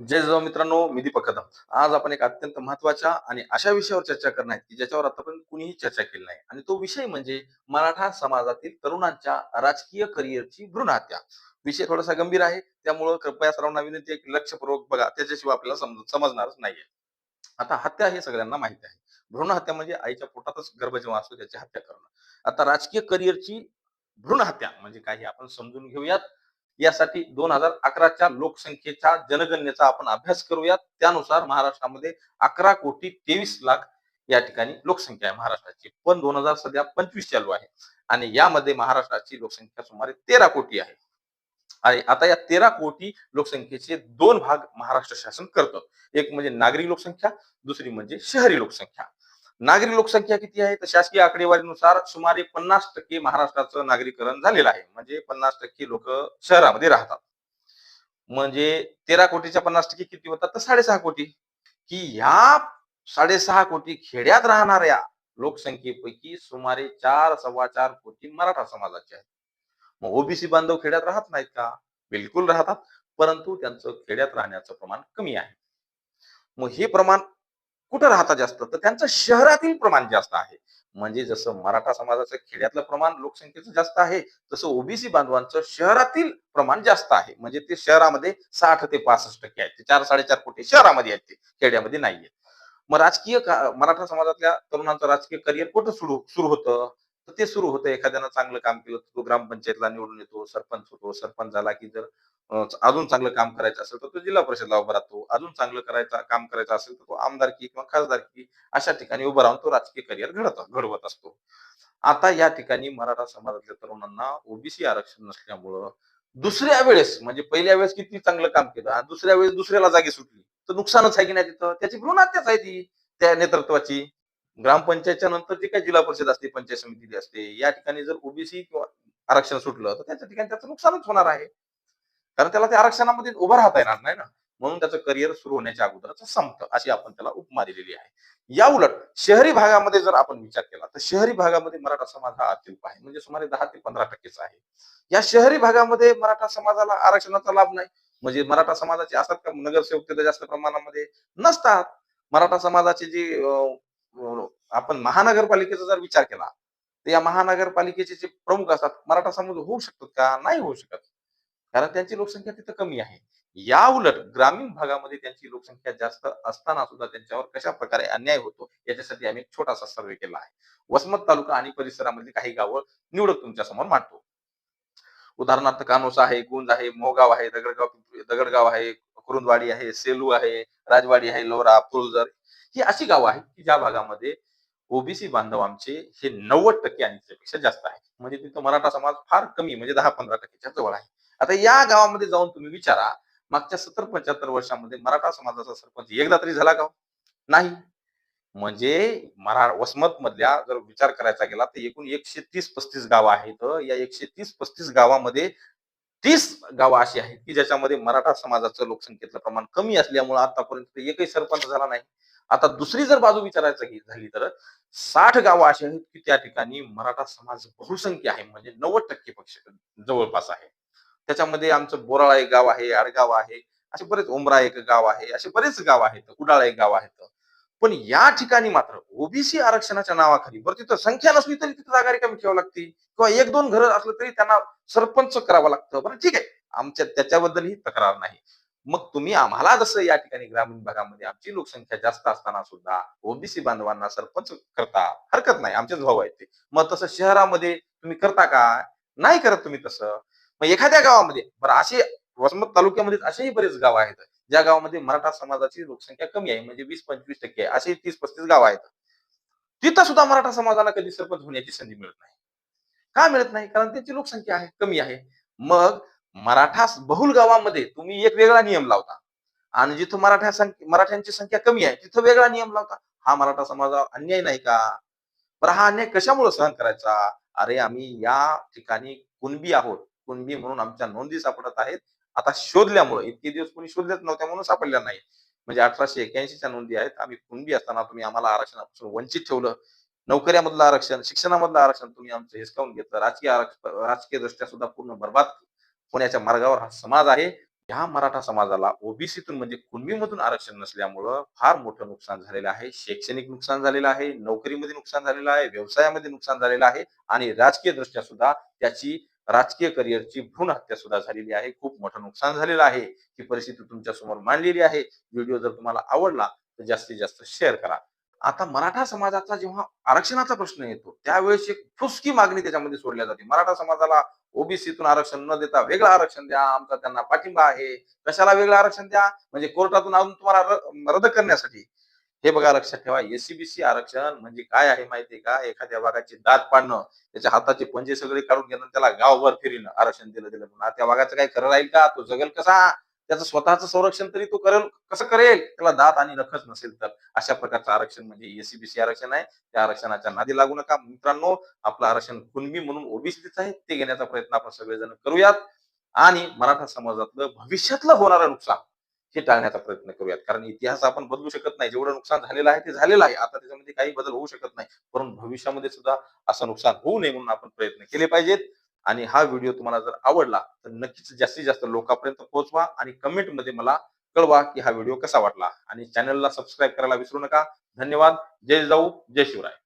जय जवान मित्रांनो मी दीपक कदम. आज आपण एक अत्यंत महत्त्वाच्या आणि अशा विषयावर चर्चा करणार आहे की ज्याच्यावर आतापर्यंत कुणीही चर्चा केली नाही. आणि तो विषय म्हणजे मराठा समाजातील तरुणांच्या राजकीय करिअरची भ्रूण हत्या विषय थोडासा गंभीर आहे त्यामुळं कृपया सर्वांना विनंती आहे की लक्षपूर्वक बघा त्याच्याशिवाय आपल्याला समज समजणारच नाहीये. आता हत्या हे सगळ्यांना माहिती आहे. भ्रूण हत्या म्हणजे आईच्या पोटातच गर्भ जेव्हा असतो त्याची हत्या करणं. आता राजकीय करिअरची भ्रूण हत्या म्हणजे काही आपण समजून घेऊयात. यासाठी दोन हजार अकराच्या लोकसंख्येच्या जनगणनेचा आपण अभ्यास करूयात. त्यानुसार महाराष्ट्रामध्ये अकरा कोटी तेवीस लाख या ठिकाणी लोकसंख्या आहे महाराष्ट्राची. पण दोन हजार सध्या पंचवीस चालू आहे. आणि यामध्ये महाराष्ट्राची लोकसंख्या सुमारे तेरा कोटी आहे. आणि आता या तेरा कोटी लोकसंख्येचे दोन भाग महाराष्ट्र शासन करतं. एक म्हणजे नागरी लोकसंख्या दुसरी म्हणजे शहरी लोकसंख्या. नागरी लोकसंख्या किती आहे? तर शासकीय आकडेवारीनुसार सुमारे पन्नास टक्के महाराष्ट्राचं नागरीकरण झालेलं आहे. म्हणजे पन्नास टक्के लोक शहरामध्ये राहतात. म्हणजे तेरा कोटीच्या पन्नास टक्के किती होतात? तर साडेसहा कोटी. की ह्या साडेसहा कोटी खेड्यात राहणाऱ्या लोकसंख्येपैकी सुमारे चार सव्वा चार कोटी मराठा समाजाचे आहेत. मग ओबीसी बांधव खेड्यात राहत नाहीत का? बिलकुल राहतात. परंतु त्यांचं खेड्यात राहण्याचं प्रमाण कमी आहे. मग हे प्रमाण कुठं राहतात जास्त? तर त्यांचं शहरातील प्रमाण जास्त आहे. म्हणजे जसं मराठा समाजाचं खेड्यातलं प्रमाण लोकसंख्येचं जास्त आहे तसं ओबीसी बांधवांचं शहरातील प्रमाण जास्त आहे. म्हणजे ते शहरामध्ये साठ ते पासष्ट टक्के आहेत. ते चार साडेचार कोटी शहरामध्ये आहेत ते. खेड्यामध्ये नाहीये मग राजकीय मराठा समाजातल्या तरुणांचं राजकीय करिअर कुठं सुरू सुरू होतं? तर ते सुरू होतं. एखाद्यानं चांगलं काम केलं तो ग्रामपंचायतला निवडून येतो सरपंच होतो सरपंच झाला की जर अजून चांगलं काम करायचं असेल तर तो जिल्हा परिषदला उभा राहतो. अजून चांगलं करायचं काम करायचं असेल तर तो आमदारकी किंवा खासदारकी अशा ठिकाणी उभा राहून तो राजकीय करिअर घडत घडवत असतो. आता या ठिकाणी मराठा समाजातल्या तरुणांना ओबीसी आरक्षण नसल्यामुळं दुसऱ्या वेळेस म्हणजे पहिल्या वेळेस किती चांगलं काम केलं आणि दुसऱ्या वेळेस दुसऱ्याला जागी सुटली तर नुकसानच आहे की नाही तिथं? त्याची भ्रूण हत्याच आहे ती त्या नेतृत्वाची. ग्रामपंचायतच्या नंतर जी काही जिल्हा परिषद असते पंचायत समिती असते या ठिकाणी जर ओबीसी किंवा आरक्षण सुटलं तर त्याच्या ठिकाणी त्याचं नुकसानच होणार आहे. कारण त्याला त्या आरक्षणामध्ये उभं राहता येणार नाही ना. म्हणून त्याचं करिअर सुरू होण्याच्या अगोदरच संपतं अशी आपण त्याला उपमा दिलेली आहे. या उलट शहरी भागामध्ये जर आपण विचार केला तर शहरी भागामध्ये मराठा समाज हा अत्यल्प आहे. म्हणजे सुमारे दहा ते पंधरा टक्केचा आहे. या शहरी भागामध्ये मराठा समाजाला आरक्षणाचा लाभ नाही. म्हणजे मराठा समाजाचे असतात का? नगरसेवक तिथे जास्त प्रमाणामध्ये नसतात. मराठा समाजाचे जे आपण महानगरपालिकेचा जर विचार केला तर या महानगरपालिकेचे जे प्रमुख असतात मराठा समाज होऊ शकतात का? नाही होऊ शकत. कारण त्यांची लोकसंख्या तिथं कमी आहे. या उलट ग्रामीण भागामध्ये त्यांची लोकसंख्या जास्त असताना सुद्धा त्यांच्यावर कशा प्रकारे अन्याय होतो याच्यासाठी आम्ही एक छोटासा सर्वे केला आहे. वसमत तालुका आणि परिसरामधली काही गावं निवडक तुमच्यासमोर मांडतो. उदाहरणार्थ कानोसा आहे गुंज आहे मोहगाव आहे दगडगाव दगडगाव आहे कुरुंदवाडी आहे सेलू आहे राजवाडी आहे लोरा फुलजर ही अशी गावं आहेत की ज्या भागामध्ये ओबीसी बांधव आमचे हे नव्वद टक्के आणि त्यापेक्षा जास्त आहे म्हणजे तिथं मराठा समाज फार कमी म्हणजे दहा पंधरा टक्केच्या जवळ आहे. आता या गावामध्ये जाऊन तुम्ही विचारा मागच्या सत्तर पंच्याहत्तर वर्षामध्ये मराठा समाजाचा सरपंच एकदा तरी झाला का हो? नाही. म्हणजे मरा वसमत मधल्या जर विचार करायचा गेला तर एकूण एकशे तीस पस्तीस गावं आहेत. या एकशे तीस पस्तीस गावामध्ये तीस गावं अशी आहेत की ज्याच्यामध्ये मराठा समाजाचं लोकसंख्येतलं प्रमाण कमी असल्यामुळे आतापर्यंत एकही सरपंच झाला नाही. आता दुसरी जर बाजू विचारायचं झाली तर साठ गावं अशी आहेत की त्या ठिकाणी मराठा समाज बहुसंख्य आहे. म्हणजे नव्वद टक्के पक्ष जवळपास आहे. त्याच्यामध्ये आमचं बोराळा एक गाव आहे आडगाव आहे असे बरेच उमरा एक गाव आहे असे बरेच गाव आहेत कुडाळा एक गाव आहेत. पण या ठिकाणी मात्र ओबीसी आरक्षणाच्या नावाखाली बरं तिथं संख्या नसली तरी तिथं जागा रिकामी ठेवावी लागते. किंवा एक दोन घरं असलं तरी त्यांना सरपंच करावं लागतं. बरं ठीक आहे आमच्या त्याच्याबद्दल ही तक्रार नाही. मग तुम्ही आम्हाला जसं या ठिकाणी ग्रामीण भागामध्ये आमची लोकसंख्या जास्त असताना सुद्धा ओबीसी बांधवांना सरपंच करता हरकत नाही. आमचेच भाऊ आहेत ते. मग तसं शहरामध्ये तुम्ही करता का? नाही करत तुम्ही तसं. मग एखाद्या गावामध्ये बरं असे वसमत तालुक्यामध्ये असेही बरेच गाव आहेत ज्या गावामध्ये मराठा समाजाची लोकसंख्या कमी आहे म्हणजे वीस पंचवीस टक्के आहे असे तीस पस्तीस गाव आहेत. तिथं सुद्धा मराठा समाजाला कधी सरपंच होण्याची संधी मिळत नाही. का मिळत नाही? कारण त्यांची लोकसंख्या आहे कमी आहे. मग मराठा बहुल गावामध्ये तुम्ही एक वेगळा नियम लावता. आणि जिथं मराठा संख्या मराठ्यांची संख्या कमी आहे तिथं वेगळा नियम लावता. हा मराठा समाजावर अन्याय नाही का? पण हा अन्याय कशामुळे सहन करायचा? अरे आम्ही या ठिकाणी कुणबी आहोत. कुणबी म्हणून आमच्या नोंदी सापडत आहेत. आता शोधल्यामुळे इतके दिवस कोणी शोधलेच नव्हत्या म्हणून सापडल्या नाही. म्हणजे अठराशे एक्याऐंशीच्या नोंदी आहेत. आम्ही कुणबी असताना तुम्ही आम्हाला आरक्षणापासून वंचित ठेवलं. नोकऱ्यामधलं आरक्षण शिक्षणामधलं आरक्षण तुम्ही आमचं हिसकावून घेतलं. राजकीय आरक्षण राजकीय दृष्ट्या सुद्धा पूर्ण बर्बाद होण्याच्या मार्गावर हा समाज आहे. ह्या मराठा समाजाला ओबीसीतून म्हणजे कुणबीमधून आरक्षण नसल्यामुळं फार मोठं नुकसान झालेलं आहे. शैक्षणिक नुकसान झालेलं आहे. नोकरीमध्ये नुकसान झालेलं आहे. व्यवसायामध्ये नुकसान झालेलं आहे. आणि राजकीय दृष्ट्या सुद्धा त्याची राजकीय करिअरची भ्रूण हत्या सुद्धा झालेली आहे. खूप मोठं नुकसान झालेलं आहे. ही परिस्थिती तुमच्यासमोर मांडलेली आहे. व्हिडिओ जर तुम्हाला आवडला तर जास्तीत जास्त शेअर करा. आता मराठा समाजाचा जेव्हा आरक्षणाचा प्रश्न येतो त्यावेळेस एक फुसकी मागणी त्याच्यामध्ये सोडल्या जाते. मराठा समाजाला ओबीसीतून आरक्षण न देता वेगळं आरक्षण द्या. आमचा त्यांना पाठिंबा आहे. कशाला वेगळं आरक्षण द्या? म्हणजे कोर्टातून आणून तुम्हाला रद्द करण्यासाठी. हे बघा लक्षात ठेवा एसीबीसी आरक्षण म्हणजे काय आहे माहितीये का? एखाद्या वाघाची दात पाडणं त्याच्या हाताचे पंजे सगळे काढून घेणं त्याला गावभर फिरणं आरक्षण दिलं दिलं. म्हणून त्या वाघाचं काही खरं राहील का? तो जगल कसा? त्याचं स्वतःचं संरक्षण तरी तो करेल कसं करेल? त्याला दात आणि नखच नसेल तर. अशा प्रकारचं आरक्षण म्हणजे एसीबीसी आरक्षण आहे. त्या आरक्षणाच्या नादी लागू नका. मित्रांनो आपलं आरक्षण कुणबी म्हणून ओबीसीच आहे ते घेण्याचा प्रयत्न आपण सगळेजण करूयात. आणि मराठा समाजातलं भविष्यातलं होणारं नुकसान हे टाळण्याचा प्रयत्न करूयात. कारण इतिहास आपण बदलू शकत नाही. जेवढं नुकसान झालेलं आहे ते झालेलं आहे. आता त्याच्यामध्ये काही बदल होऊ शकत नाही. परंतु भविष्यामध्ये सुद्धा असं नुकसान होऊ नये म्हणून आपण प्रयत्न केले पाहिजेत. आणि हा व्हिडिओ तुम्हाला जर आवडला तर नक्कीच जास्तीत जास्त लोकांपर्यंत पोहोचवा आणि कमेंटमध्ये मला कळवा की हा व्हिडिओ कसा वाटला. आणि चॅनलला सबस्क्राईब करायला विसरू नका. धन्यवाद. जय जाऊ. जय शिवराय.